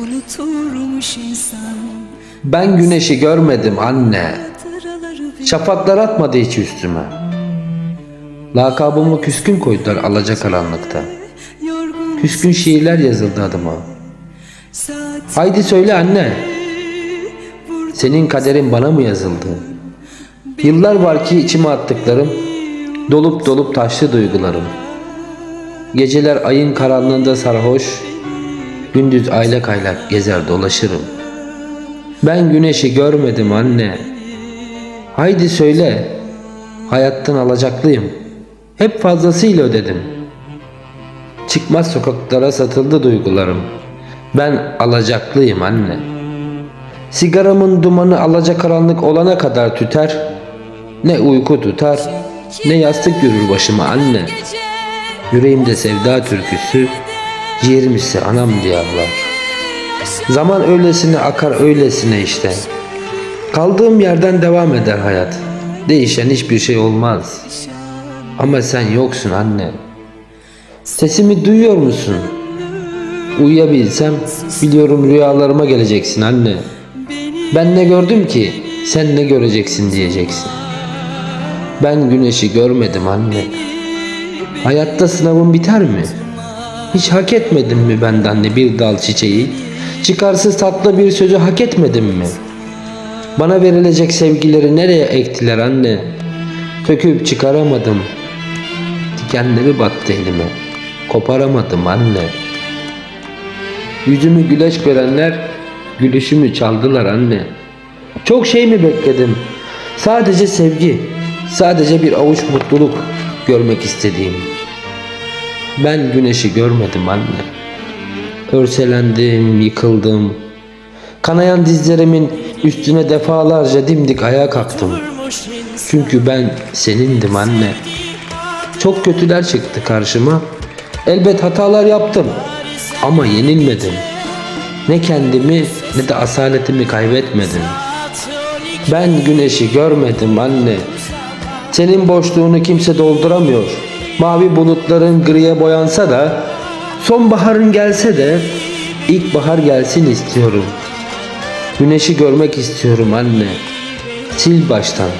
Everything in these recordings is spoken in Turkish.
unuturmuş insan Ben güneşi görmedim anne. Şafaklar atmadı hiç üstüme. Lakabımı küskün koydular alacakaranlıkta. Küskün şiirler yazıldı adıma. Haydi söyle anne. Senin kaderin bana mı yazıldı? Yıllar var ki içime attıklarım, dolup dolup taşlı duygularım. Geceler ayın karanlığında sarhoş, gündüz aylak aylak gezer dolaşırım. Ben güneşi görmedim anne. Haydi söyle, hayattan alacaklıyım. Hep fazlasıyla ödedim. Çıkmaz sokaklara satıldı duygularım. Ben alacaklıyım anne. Sigaramın dumanı alacakaranlık olana kadar tüter. Ne uyku tutar, ne yastık yürür başıma anne. Yüreğimde sevda türküsü, ciğerim ise anam diye ağlar. Zaman öylesine akar öylesine işte. Kaldığım yerden devam eder hayat. Değişen hiçbir şey olmaz. Ama sen yoksun anne. Sesimi duyuyor musun? Uyuyabilsem biliyorum rüyalarıma geleceksin anne. Ben ne gördüm ki sen ne göreceksin diyeceksin. Ben güneşi görmedim anne. Hayatta sınavım biter mi? Hiç hak etmedim mi benden de bir dal çiçeği? Çıkarsız tatlı bir sözü hak etmedim mi? Bana verilecek sevgileri nereye ektiler anne? Söküp çıkaramadım. Dikenleri battı elime. Koparamadım anne. Yüzümü güleç görenler gülüşümü çaldılar anne. Çok şey mi bekledim? Sadece sevgi, sadece bir avuç mutluluk görmek istediğim. Ben güneşi görmedim anne. Örselendim, yıkıldım. Kanayan dizlerimin üstüne defalarca dimdik ayağa kalktım. Çünkü ben senindim anne. Çok kötüler çıktı karşıma. Elbet hatalar yaptım ama yenilmedim. Ne kendimi ne de asaletimi kaybetmedim. Ben güneşi görmedim anne. Senin boşluğunu kimse dolduramıyor. Mavi bulutların griye boyansa da, sonbaharın gelse de ilkbahar gelsin istiyorum. Güneşi görmek istiyorum anne. Sil baştan.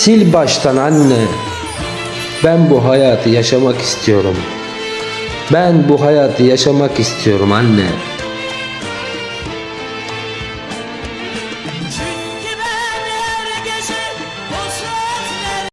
Sil baştan anne. Ben bu hayatı yaşamak istiyorum. Ben bu hayatı yaşamak istiyorum anne.